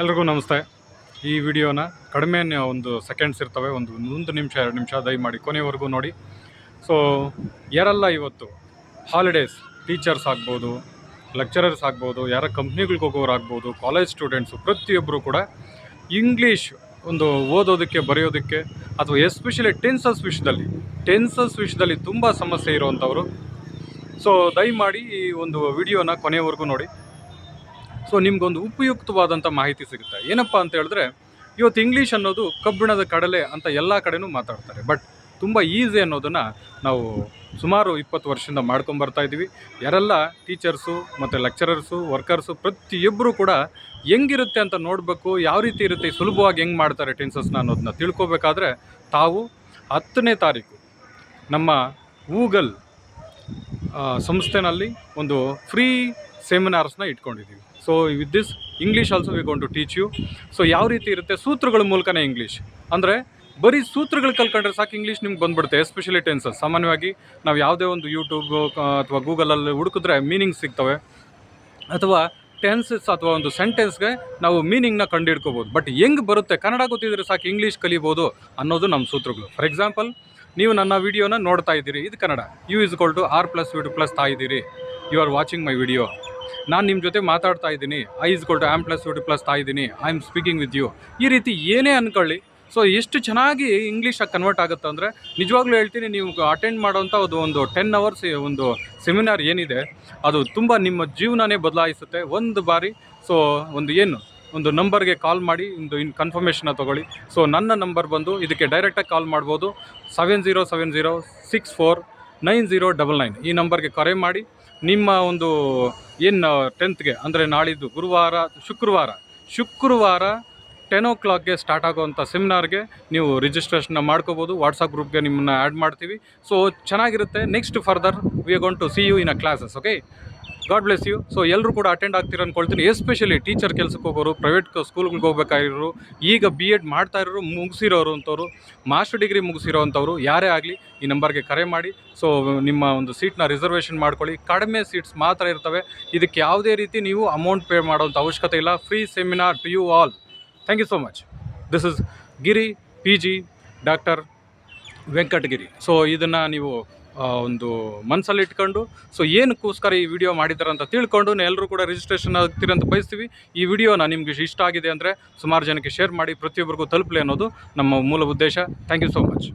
ಎಲ್ರಿಗೂ ನಮಸ್ತೆ. ಈ ವಿಡಿಯೋನ ಕಡಿಮೆ ಒಂದು ಸೆಕೆಂಡ್ಸ್ ಇರ್ತವೆ, ಒಂದು ಒಂದು ನಿಮಿಷ, ಎರಡು ನಿಮಿಷ ದಯಮಾಡಿ ಕೊನೆವರೆಗೂ ನೋಡಿ. ಸೊ ಯಾರೆಲ್ಲ ಇವತ್ತು ಹಾಲಿಡೇಸ್ ಟೀಚರ್ಸ್ ಆಗ್ಬೋದು ಲೆಕ್ಚರರ್ಸ್ ಆಗ್ಬೋದು, ಯಾರ ಕಂಪ್ನಿಗಳಿಗೆ ಹೋಗೋರು ಆಗ್ಬೋದು ಕಾಲೇಜ್ ಸ್ಟೂಡೆಂಟ್ಸು ಪ್ರತಿಯೊಬ್ಬರು ಕೂಡ ಇಂಗ್ಲೀಷ್ ಒಂದು ಓದೋದಕ್ಕೆ, ಬರೆಯೋದಕ್ಕೆ, ಅಥವಾ ಎಸ್ಪೆಷಲಿ ಟೆನ್ಸಸ್ ವಿಷಯದಲ್ಲಿ ಟೆನ್ಸಸ್ ವಿಷಯದಲ್ಲಿ ತುಂಬ ಸಮಸ್ಯೆ ಇರುವಂಥವ್ರು. ಸೊ ದಯಮಾಡಿ ಈ ಒಂದು ವಿಡಿಯೋನ ಕೊನೆವರೆಗೂ ನೋಡಿ. ಸೊ ನಿಮ್ಗೊಂದು ಉಪಯುಕ್ತವಾದಂಥ ಮಾಹಿತಿ ಸಿಗುತ್ತೆ. ಏನಪ್ಪ ಅಂತ ಹೇಳಿದ್ರೆ, ಇವತ್ತು ಇಂಗ್ಲೀಷ್ ಅನ್ನೋದು ಕಬ್ಬಿಣದ ಕಡಲೆ ಅಂತ ಎಲ್ಲ ಕಡೆನೂ ಮಾತಾಡ್ತಾರೆ. ಬಟ್ ತುಂಬ ಈಸಿ ಅನ್ನೋದನ್ನು ನಾವು ಸುಮಾರು ಇಪ್ಪತ್ತು ವರ್ಷದಿಂದ ಮಾಡ್ಕೊಂಬರ್ತಾ ಇದ್ದೀವಿ ಯಾರೆಲ್ಲ ಟೀಚರ್ಸು ಮತ್ತು ಲೆಕ್ಚರರ್ಸು ವರ್ಕರ್ಸು ಪ್ರತಿಯೊಬ್ಬರೂ ಕೂಡ ಹೆಂಗಿರುತ್ತೆ ಅಂತ ನೋಡಬೇಕು, ಯಾವ ರೀತಿ ಇರುತ್ತೆ, ಸುಲಭವಾಗಿ ಹೆಂಗೆ ಮಾಡ್ತಾರೆ ಟೆನ್ಸಸ್ನ ಅನ್ನೋದನ್ನ ತಿಳ್ಕೊಬೇಕಾದ್ರೆ ತಾವು ಹತ್ತನೇ ತಾರೀಕು ನಮ್ಮ ಗೂಗಲ್ ಸಂಸ್ಥೆನಲ್ಲಿ ಒಂದು ಫ್ರೀ ಸೆಮಿನಾರ್ಸ್ನ ಇಟ್ಕೊಂಡಿದ್ದೀವಿ. So with this English also we going to teach you so ಯಾವ ರೀತಿ ಇರುತ್ತೆ? ಸೂತ್ರಗಳ ಮೂಲಕನೇ ಇಂಗ್ಲೀಷ್ ಅಂದರೆ, ಬರೀ ಸೂತ್ರಗಳು ಕಲ್ಕೊಂಡ್ರೆ ಸಾಕು ಇಂಗ್ಲೀಷ್ ನಿಮ್ಗೆ ಬಂದ್ಬಿಡುತ್ತೆ ಎಸ್ಪೆಷಲಿ ಟೆನ್ಸಸ್ ಸಾಮಾನ್ಯವಾಗಿ ನಾವು ಯಾವುದೇ ಒಂದು ಯೂಟ್ಯೂಬ್ ಅಥವಾ ಗೂಗಲಲ್ಲಿ ಹುಡುಕಿದ್ರೆ ಮೀನಿಂಗ್ ಸಿಗ್ತವೆ. ಅಥವಾ ಟೆನ್ಸಸ್ ಅಥವಾ ಒಂದು ಸೆಂಟೆನ್ಸ್ಗೆ ನಾವು ಮೀನಿಂಗ್ನ ಕಂಡುಹಿಡ್ಕೋಬೋದು ಬಟ್ ಹೆಂಗೆ ಬರುತ್ತೆ? ಕನ್ನಡ ಗೊತ್ತಿದ್ರೆ ಸಾಕು ಇಂಗ್ಲೀಷ್ ಕಲಿಬೋದು ಅನ್ನೋದು ನಮ್ಮ ಸೂತ್ರಗಳು. ಫಾರ್ ಎಕ್ಸಾಂಪಲ್ ನೀವು ನನ್ನ ವಿಡಿಯೋನ ನೋಡ್ತಾ ಇದ್ದೀರಿ. ಇದು Kannada. You is equal to are plus V two plus ತಾ ಇದ್ದೀರಿ. You are watching my video ನಾನು ನಿಮ್ಮ ಜೊತೆ ಮಾತಾಡ್ತಾ ಇದ್ದೀನಿ. I is equal to am plus V two plus ತಾ ಇದ್ದೀನಿ. I am speaking with you ಈ ರೀತಿ ಏನೇ ಅನ್ಕೊಳ್ಳಿ. ಸೊ ಎಷ್ಟು ಚೆನ್ನಾಗಿ ಇಂಗ್ಲೀಷಾಗಿ ಕನ್ವರ್ಟ್ ಆಗುತ್ತೆ ಅಂದರೆ, ನಿಜವಾಗ್ಲೂ ಹೇಳ್ತೀನಿ, ನೀವು ಅಟೆಂಡ್ ಮಾಡೋಂಥ ಅದು ಒಂದು ಟೆನ್ ಅವರ್ಸ್ ಒಂದು ಸೆಮಿನಾರ್ ಏನಿದೆ, ಅದು ತುಂಬ ನಿಮ್ಮ ಜೀವನನೇ ಬದಲಾಯಿಸುತ್ತೆ. ಒಂದು ಬಾರಿ ಸೊ ಒಂದು ಏನು? ಒಂದು ನಂಬರ್ಗೆ ಕಾಲ್ ಮಾಡಿ ಒಂದು ಇನ್ ಕನ್ಫರ್ಮೇಷನ್ನ ತೊಗೊಳ್ಳಿ. ಸೊ ನನ್ನ ನಂಬರ್ ಬಂದು ಇದಕ್ಕೆ ಡೈರೆಕ್ಟಾಗಿ ಕಾಲ್ ಮಾಡ್ಬೋದು. Seven zero seven zero six four nine zero double nine ಈ ನಂಬರ್ಗೆ ಕರೆ ಮಾಡಿ, ನಿಮ್ಮ ಒಂದು, ಏನು ಟೆಂತ್ಗೆ ಅಂದರೆ ನಾಳಿದ್ದು ಗುರುವಾರ, ಶುಕ್ರವಾರ ಶುಕ್ರವಾರ ಟೆನ್ ಓ ಕ್ಲಾಕ್ಗೆ ಸ್ಟಾರ್ಟ್ ಆಗೋವಂಥ ಸೆಮಿನಾರ್ಗೆ ನೀವು ರಿಜಿಸ್ಟ್ರೇಷನ್ನ ಮಾಡ್ಕೋಬೋದು. ವಾಟ್ಸಪ್ ಗ್ರೂಪ್ಗೆ ನಿಮ್ಮನ್ನ ಆ್ಯಡ್ ಮಾಡ್ತೀವಿ. ಸೊ ಚೆನ್ನಾಗಿರುತ್ತೆ. Next further we going to see you in a classes okay God bless you. So ಎಲ್ಲರೂ ಕೂಡ ಅಟೆಂಡ್ ಆಗ್ತೀರ ಅಂದ್ಕೊಳ್ತೀನಿ ಎಸ್ಪೆಷಲಿ ಟೀಚರ್ ಕೆಲಸಕ್ಕೆ ಹೋಗೋರು ಪ್ರೈವೇಟ್ ಸ್ಕೂಲ್ಗಳಿಗೆ ಹೋಗ್ಬೇಕಾಗಿರೋರು, ಈಗ ಬಿ ಎಡ್ ಮಾಡ್ತಾ ಇರೋರು, ಮುಗಿಸಿರೋರು ಅಂಥವ್ರು ಮಾಸ್ಟರ್ ಡಿಗ್ರಿ ಮುಗಿಸಿರೋ ಅಂಥವ್ರು ಯಾರೇ ಆಗಲಿ ಈ ನಂಬರ್ಗೆ ಕರೆ ಮಾಡಿ. ಸೊ ನಿಮ್ಮ ಒಂದು ಸೀಟ್ನ ರಿಸರ್ವೇಷನ್ ಮಾಡ್ಕೊಳ್ಳಿ. ಕಡಿಮೆ ಸೀಟ್ಸ್ ಮಾತ್ರ ಇರ್ತವೆ. ಇದಕ್ಕೆ ಯಾವುದೇ ರೀತಿ ನೀವು ಅಮೌಂಟ್ ಪೇ ಮಾಡೋವಂಥ ಅವಶ್ಯಕತೆ ಇಲ್ಲ. Free seminar to you all thank you so much this is Giri P G doctor Venkatagiri so ಇದನ್ನು ನೀವು ಒಂದು ಮನಸ್ಸಲ್ಲಿ ಇಟ್ಕೊಂಡು ಸೊ ಏನಕ್ಕೋಸ್ಕರ ಈ ವಿಡಿಯೋ ಮಾಡಿದ್ದಾರೆ ಅಂತ ತಿಳ್ಕೊಂಡು ಎಲ್ಲರೂ ಕೂಡ ರಿಜಿಸ್ಟ್ರೇಷನ್ ಆಗ್ತೀರಿ ಅಂತ ಬಯಸ್ತೀವಿ. ಈ ವಿಡಿಯೋನ ನಿಮಗೆ ಇಷ್ಟ ಆಗಿದೆ ಅಂದರೆ ಸುಮಾರು ಜನಕ್ಕೆ ಶೇರ್ ಮಾಡಿ, ಪ್ರತಿಯೊಬ್ಬರಿಗೂ ತಲುಪಲಿ ಅನ್ನೋದು ನಮ್ಮ ಮೂಲ ಉದ್ದೇಶ. Thank you so much